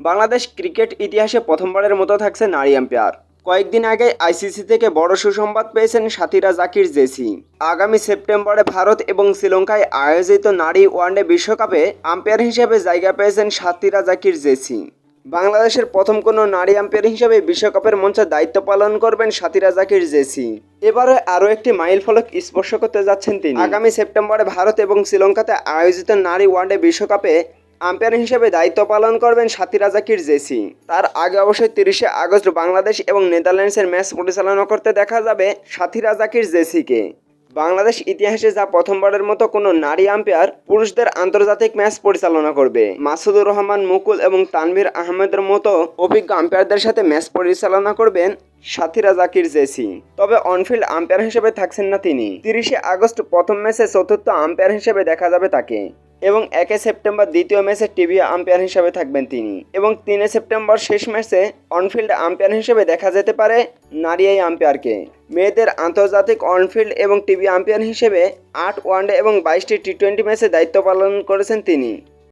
Bangladesh cricket ইতিহাসে প্রথমবারের মতো থাকছে নারী আম্পায়ার। কয়েকদিন আগে আইসিসি থেকে বড় সুসংবাদ পেয়েছেন সাথীরা জাকির জেসি। আগামী সেপ্টেম্বরে ভারত এবং শ্রীলঙ্কায় আয়োজিত নারী ওয়ানডে বিশ্বকাপে আম্পায়ার হিসেবে জায়গা পেয়েছেন সাথীরা জাকির জেসি। বাংলাদেশের প্রথম কোনো নারী আম্পায়ার হিসেবে বিশ্বকাপের মঞ্চে দায়িত্ব পালন করবেন সাথীরা জাকির জেসি। এবারে আরও একটি মাইল ফলক স্পর্শ করতে যাচ্ছেন তিনি। আগামী সেপ্টেম্বরে ভারত এবং শ্রীলঙ্কাতে আয়োজিত নারী ওয়ানডে বিশ্বকাপে আম্পায়ার হিসেবে দায়িত্ব পালন করবেন সাথীরা জাকির জেসি। তার আগে অবশ্যই তিরিশে আগস্ট বাংলাদেশ এবং নেদারল্যান্ডসের ম্যাচ পরিচালনা করতে দেখা যাবে সাথীরা জাকির জেসিকে। বাংলাদেশ ইতিহাসে যা প্রথমবারের মতো কোনো নারী আম্পায়ার পুরুষদের আন্তর্জাতিক ম্যাচ পরিচালনা করবে। মাসুদুর রহমান, মুকুল এবং তানভীর আহমেদের মতো অভিজ্ঞ আম্পায়ারদের সাথে ম্যাচ পরিচালনা করবেন সাথীরা জাকির জেসি। তবে অনফিল্ড আম্পায়ার হিসেবে থাকছেন না তিনি। তিরিশে আগস্ট প্রথম ম্যাচে চতুর্থ আম্পায়ার হিসেবে দেখা যাবে তাকে। এবং একে সেপ্টেম্বর দ্বিতীয় ম্যাচে টিভি আম্পায়ার হিসেবে থাকবেন তিনি। এবং তিনে সেপ্টেম্বর শেষ ম্যাচে অনফিল্ড আম্পায়ার হিসেবে দেখা যেতে পারে নারী এই আম্পায়ারকে। মেয়েদের আন্তর্জাতিক অনফিল্ড এবং টিভি আম্পায়ার হিসেবে আট ওয়ানডে এবং বাইশটি টি টোয়েন্টি ম্যাচে দায়িত্ব পালন করেছেন তিনি।